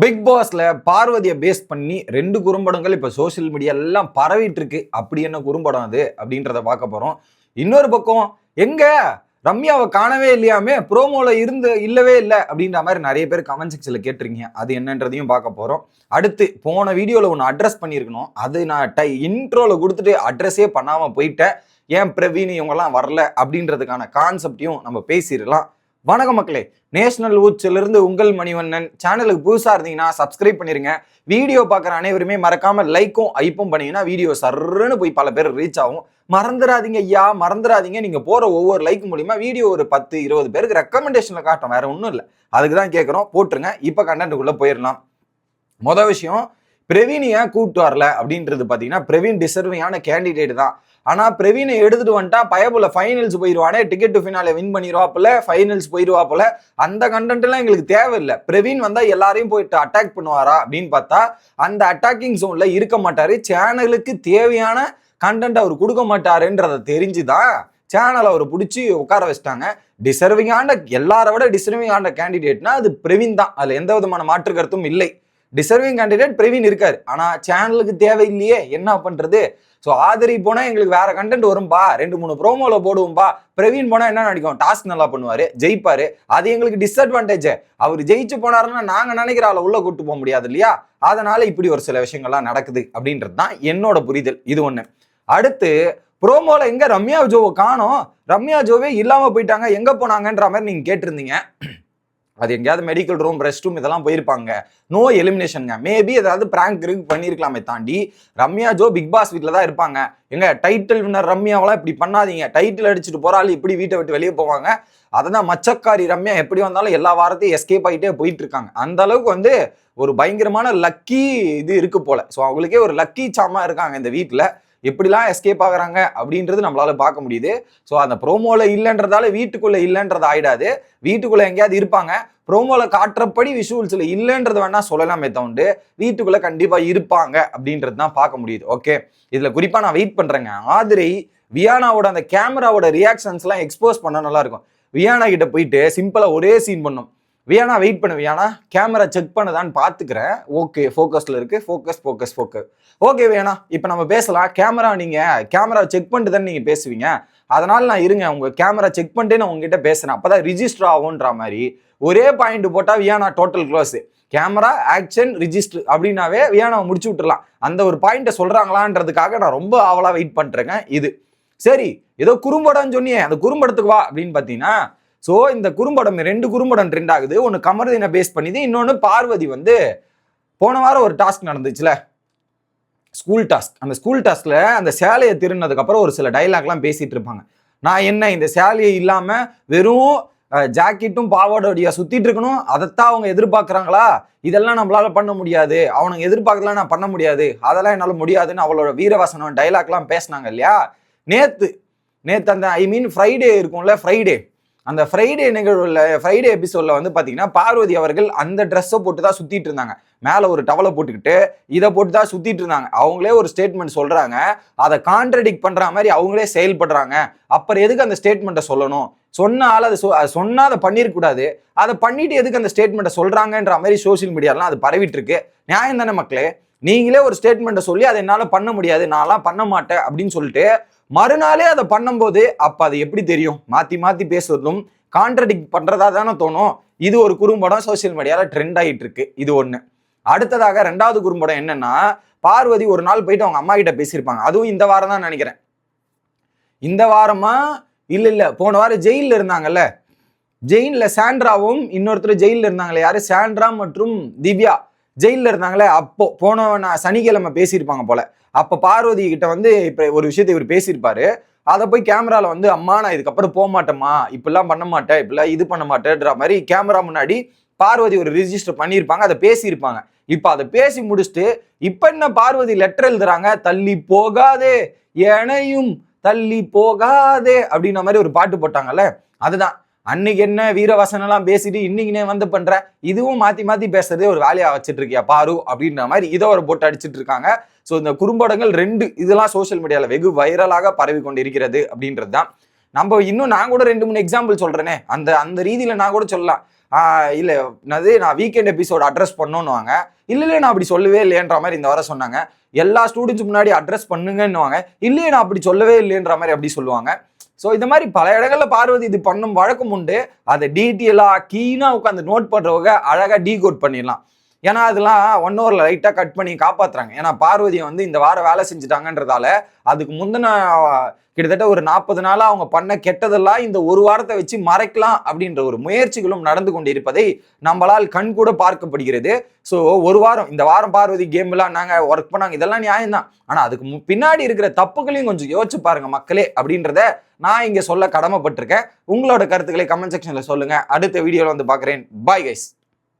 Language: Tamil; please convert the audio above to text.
பிக் பாஸ்ல பார்வதியை பேஸ் பண்ணி ரெண்டு குறும்படங்கள் இப்போ சோஷியல் மீடியா எல்லாம் பரவிட்டு இருக்கு அப்படி என்ன குறும்படம் அது? அப்படின்றத பார்க்க போறோம். இன்னொரு பக்கம் எங்க? ரம்யாவை காணவே இல்லையாமே ப்ரோமோல இருந்து இல்லவே இல்லை அப்படின்ற மாதிரி நிறைய பேர் கமெண்ட் செக்ஷன்ல கேட்டிருக்கீங்க. அது என்னன்றதையும் பார்க்க போறோம். அடுத்து போன வீடியோல ஒன்று அட்ரஸ் பண்ணியிருக்கணும். அது நான் டை இன்ட்ரோல கொடுத்துட்டு அட்ரஸே பண்ணாம போயிட்டேன். ஏன் பிரவீன் இவங்கெல்லாம் வரல அப்படின்றதுக்கான கான்செப்டையும் நம்ம பேசிடலாம். வணக்கம் மக்களே. நேஷனல் ஊச்சிலிருந்து உங்கள் மணிவண்ணன். சேனலுக்கு புதுசாக இருந்தீங்கன்னா சப்ஸ்கிரைப் பண்ணிருங்க. வீடியோ பார்க்குற அனைவருமே மறக்காம லைக்கும் ஐப்பும் பண்ணீங்கன்னா வீடியோ சர்ன்னு போய் பல பேர் ரீச் ஆகும். மறந்துடாதீங்க ஐயா மறந்துடாதீங்க. நீங்கள் போகிற ஒவ்வொரு லைக் மூலியமா வீடியோ ஒரு பத்து இருபது பேருக்கு ரெக்கமெண்டேஷனில் காட்டும். வேற ஒன்றும் இல்லை. அதுக்கு தான் கேட்குறோம் போட்டுருங்க. இப்போ கண்டென்ட்டுக்குள்ள போயிடலாம் மொதல் விஷயம் பிரவீன் ஏன் கூப்பிட்டு வரல அப்படின்றது பார்த்தீங்கன்னா பிரவீன் டிசர்விங்கான கேண்டிடேட் தான். ஆனா பிரவீனை எடுத்துட்டு வந்துட்டா பயபுல ஃபைனல்ஸ் போயிடுவானே டிக்கெட் டு ஃபினாலே வின் பண்ணிடுவாப்புல ஃபைனல்ஸ் போயிடுவாப்புல அந்த கண்டென்ட் எல்லாம் எங்களுக்கு தேவையில்லை. பிரவீன் வந்தா எல்லாரையும் போயிட்டு அட்டாக் பண்ணுவாரா அப்படின்னு பார்த்தா அந்த அட்டாக்கிங் ஜோன்ல இருக்க மாட்டாரு. சேனலுக்கு தேவையான கண்டென்ட் அவர் கொடுக்க மாட்டாருன்றதை தெரிஞ்சுதான் சேனல் அவர் பிடிச்சி உட்கார வச்சிட்டாங்க. டிசர்விங்கான எல்லாரை விட டிசர்விங்கான கேண்டிடேட்னா அது பிரவீன் தான். அதுல எந்த விதமான மாற்று கருத்தும் இல்லை. டிசர்விங் கேண்டிடேட் பிரவீன் இருக்காரு. ஆனால் சேனலுக்கு தேவையில்லையே என்ன பண்ணுறது ஸோ ஆதரி போனால் எங்களுக்கு வேற கண்டென்ட் வரும்பா ரெண்டு மூணு ப்ரோமோவில் போடுவோம்பா பிரவீன் போனால் என்ன நினைக்கும் டாஸ்க் நல்லா பண்ணுவார் ஜெயிப்பார். அது எங்களுக்கு டிஸ்அட்வான்டேஜ் அவர் ஜெயிச்சு போனாருன்னா நாங்கள் நினைக்கிற ஆளை உள்ளே கூட்டு போக முடியாது இல்லையா? அதனால் இப்படி ஒரு சில விஷயங்கள்லாம் நடக்குது அப்படின்றது தான் என்னோட புரிதல். இது ஒன்று அடுத்து ப்ரோமோவில் எங்கே ரம்யா ஜோவை காணோம்? ரம்யா ஜோவே இல்லாமல் போயிட்டாங்க எங்கே போனாங்கன்ற மாதிரி நீங்கள் கேட்டிருந்தீங்க. அது எங்கேயாவது மெடிக்கல் ரூம் ரெஸ்ட் ரூம் இதெல்லாம் போயிருப்பாங்க. நோ எலிமினேஷனுங்க மேபி ஏதாவது பிராங்க் இருக்கு பண்ணியிருக்கலாமே தாண்டி ரம்யா ஜோ பிக் பாஸ் வீட்டில் தான் இருப்பாங்க. எங்க டைட்டில் வின்னர் ரம்யாவெல்லாம் இப்படி பண்ணாதீங்க. டைட்டில் அடிச்சுட்டு போறாள் இப்படி வீட்டை விட்டு வெளியே போவாங்க. அததான் மச்சக்காரி ரம்யா எப்படி வந்தாலும் எல்லா வாரத்தையும் எஸ்கேப் ஆகிட்டே போயிட்டு இருக்காங்க அந்த அளவுக்கு வந்து ஒரு பயங்கரமான லக்கி இது இருக்கு போல. ஸோ அவங்களுக்கே ஒரு லக்கி சாமா இருக்காங்க இந்த வீட்டில் எப்படிலாம் எஸ்கேப் ஆகுறாங்க அப்படின்றது நம்மளால பார்க்க முடியுது. ஸோ அந்த ப்ரோமோல இல்லைன்றதால வீட்டுக்குள்ள இல்லைன்றது ஆயிடாது. வீட்டுக்குள்ள எங்கேயாவது இருப்பாங்க. ப்ரோமோல காட்டுறபடி விஷுவல்ஸ்ல இல்லைன்றது வேணா சொல்லலாமே தவுண்டு. வீட்டுக்குள்ள கண்டிப்பா இருப்பாங்க அப்படின்றது தான் பார்க்க முடியுது. ஓகே இதுல குறிப்பா நான் வெயிட் பண்றேங்க. ஆதிரை வியானாவோட அந்த கேமராவோட ரியாக்ஷன்ஸ்லாம் எக்ஸ்போஸ் பண்ண நல்லா இருக்கும். வியானா கிட்ட போயிட்டு சிம்பிளா ஒரே சீன் பண்ணும். வியானா வெயிட் பண்ணு வியானா. கேமரா செக் பண்ணுதான்னு பார்த்துக்கிறேன் ஓகே ஃபோக்கஸில் இருக்கு. ஃபோக்கஸ் ஃபோக்கஸ் ஃபோக்கஸ் ஓகே வேணா இப்போ நம்ம பேசலாம். கேமரா நீங்கள் கேமரா செக் பண்ணிட்டு தானே நீங்கள் பேசுவீங்க. அதனால் நான் இருங்க உங்கள் கேமரா செக் பண்ணிட்டு நான் உங்ககிட்ட பேசுகிறேன் அப்போ தான் ரிஜிஸ்டர் ஆகுன்ற மாதிரி. ஒரே பாயிண்ட் போட்டால் Viyana total close camera action register அப்படின்னாவே வியானாவை முடிச்சு விட்டுலாம் அந்த ஒரு பாயிண்ட்டை சொல்கிறாங்களான்றதுக்காக நான் ரொம்ப ஆவலாக வெயிட் பண்ணுறேங்க இது. சரி ஏதோ குறும்படம்னு சொன்னியே அந்த குறும்படத்துக்கு வா அப்படின்னு பார்த்தீங்கன்னா ஸோ இந்த குறும்படம் ரெண்டு குறும்படம் ட்ரெண்ட் ஆகுது. ஒன்று கமர்தீனை பேஸ் பண்ணிது இன்னொன்று பார்வதி வந்து போன வாரம் ஒரு டாஸ்க் நடந்துச்சுல. ஸ்கூல் டாஸ்க் அந்த ஸ்கூல் டாஸ்கில் அந்த சேலையை திருநதுக்கப்புறம் ஒரு சில டைலாக்லாம் பேசிகிட்டு இருப்பாங்க. நான் என்ன இந்த சேலையை இல்லாமல் வெறும் ஜாக்கெட்டும் பாவாடோடைய சுற்றிட்டு இருக்கணும்? அதைத்தான் அவங்க எதிர்பார்க்குறாங்களா? இதெல்லாம் நம்மளால பண்ண முடியாது. அவனுங்க எதிர்பார்க்கலாம் நான் பண்ண முடியாது. அதெல்லாம் என்னால் முடியாதுன்னு அவளோட வீரவசனம் டைலாக்லாம் பேசினாங்க இல்லையா? நேற்று நேற்று அந்த ஐ மீன் ஃப்ரைடே இருக்கும்ல ஃப்ரைடே அந்த ஃப்ரைடே நிகழ்வுல ஃப்ரைடே எபிசோட்ல வந்து பாத்தீங்கன்னா பார்வதி அவர்கள் அந்த ட்ரெஸ்ஸை போட்டு தான் சுத்திட்டு இருந்தாங்க. மேல ஒரு டவலை போட்டுக்கிட்டு இதை போட்டு தான் சுத்திட்டு இருந்தாங்க. அவங்களே ஒரு ஸ்டேட்மெண்ட் சொல்றாங்க. அதை கான்ட்ரடிக் பண்ற மாதிரி அவங்களே செயல்படுறாங்க. அப்புறம் எதுக்கு அந்த ஸ்டேட்மெண்ட்டை சொல்லணும்? சொன்ன அதை சொ- சொன்னா அதை பண்ணிருக்கூடாது அதை பண்ணிட்டு எதுக்கு அந்த ஸ்டேட்மெண்ட்டை சொல்றாங்கன்ற மாதிரி சோஷியல் மீடியாலாம் அது பரவிட்டு இருக்கு. நியாயம் தானே மக்களே? நீங்களே ஒரு ஸ்டேட்மெண்ட்டை சொல்லி அதை என்னால பண்ண முடியாது. நான்லாம் பண்ண மாட்டேன் அப்படின்னு சொல்லிட்டு மறுநாளே அதை பண்ணும்போது அப்போ அது எப்படி தெரியும்? மாற்றி மாற்றி பேசுறதும் கான்ட்ரடிக்ட் பண்ணுறதா தானே தோணும். இது ஒரு குறும்படம் சோஷியல் மீடியாவில் ட்ரெண்ட் ஆகிட்டு இருக்கு. இது ஒன்று அடுத்ததாக ரெண்டாவது குறும்படம் என்னன்னா பார்வதி ஒரு நாள் போயிட்டு அவங்க அம்மா கிட்ட பேசியிருப்பாங்க. அதுவும் இந்த வாரம் தான் நினைக்கிறேன். இந்த வாரமா? இல்லை இல்லை. போன வாரம் ஜெயிலில் இருந்தாங்கல்ல. ஜெயிலில் சாண்ட்ராவும் இன்னொருத்தர் ஜெயிலில் இருந்தாங்களே யாரு? சாண்ட்ரா மற்றும் திவ்யா. ஜெயிலில் இருந்தாங்களே அப்போ போன நான் சனிக்கிழமை பேசியிருப்பாங்க போல. அப்போ பார்வதி கிட்ட வந்து இப்போ ஒரு விஷயத்தை இவர் பேசியிருப்பாரு. அதை போய் கேமராவில் வந்து அம்மா நான் இதுக்கப்புறம் போக மாட்டேம்மா. இப்படிலாம் பண்ண மாட்டேன். இப்படிலாம் இது பண்ண மாட்டேன்ற மாதிரி கேமரா முன்னாடி பார்வதி ஒரு ரிஜிஸ்டர் பண்ணியிருப்பாங்க. அதை பேசியிருப்பாங்க. இப்போ அதை பேசி முடிச்சுட்டு இப்போ என்ன பார்வதி லெட்டர் எழுதுறாங்க? தள்ளி போகாதே எனையும் தள்ளி போகாதே அப்படின்ற மாதிரி ஒரு பாட்டு போட்டாங்கல்ல? அதுதான். அன்னைக்கு என்ன வீரவசனெல்லாம் பேசிட்டு இன்னைக்கு வந்து பண்ற? இதுவும் மாத்தி மாத்தி பேசுறதே ஒரு வேலையா வச்சுட்டு இருக்கியா பாரு அப்படின்ற மாதிரி இதை ஒரு போட்டு அடிச்சிட்டு இருக்காங்க ஸோ இந்த குறும்படங்கள் ரெண்டு இதெல்லாம் சோஷியல் மீடியாவில் வெகு வைரலாக பரவி கொண்டு இருக்கிறது அப்படின்றது தான் நம்ம இன்னும் நான் கூட ரெண்டு மூணு எக்ஸாம்பிள் சொல்றேனே. அந்த அந்த ரீதியில நான் கூட சொல்லலாம். இல்லை என்னது நான் வீக்கெண்ட் எபிசோட் அட்ரஸ் பண்ணணும்னுவாங்க இல்லை இல்லை நான் அப்படி சொல்லவே இல்லையன்ற மாதிரி இந்த வர சொன்னாங்க. எல்லா ஸ்டூடெண்ட்ஸ் முன்னாடி அட்ரஸ் பண்ணுங்கன்னுவாங்க. இல்லையே நான் அப்படி சொல்லவே இல்லைன்ற மாதிரி அப்படி சொல்லுவாங்க. ஸோ இந்த மாதிரி பல இடங்களில் பார்வதி இது பண்ணும் வழக்கம் உண்டு. அதை டீட்டெயிலாக கீனாக உட்காந்து நோட் பண்றவங்க அழகா டீ கோட் பண்ணிடலாம். ஏன்னா அதெல்லாம் ஒன் ஹவர்ல லைட்டாக கட் பண்ணி காப்பாற்றுறாங்க ஏன்னா பார்வதியை வந்து இந்த வாரம் வேலை செஞ்சுட்டாங்கன்றதால அதுக்கு முந்தின கிட்டத்தட்ட ஒரு நாற்பது நாளாக அவங்க பண்ண கெட்டதெல்லாம் இந்த ஒரு வாரத்தை வச்சு மறைக்கலாம் அப்படின்ற ஒரு முயற்சிகளும் நடந்து கொண்டிருப்பதை நம்மளால் கண் கூட பார்க்கப்படுகிறது. ஸோ ஒரு வாரம் இந்த வாரம் பார்வதி கேம்லாம் நாங்கள் ஒர்க் பண்ணாங்க இதெல்லாம் நியாயம்தான். ஆனால் அதுக்கு பின்னாடி இருக்கிற தப்புகளையும் கொஞ்சம் யோசிச்சு பாருங்க மக்களே அப்படின்றத நான் இங்கே சொல்ல கடமைப்பட்டிருக்கேன். உங்களோட கருத்துக்களை கமெண்ட் செக்ஷனில் சொல்லுங்கள் அடுத்த வீடியோவில் வந்து பார்க்குறேன். Bye guys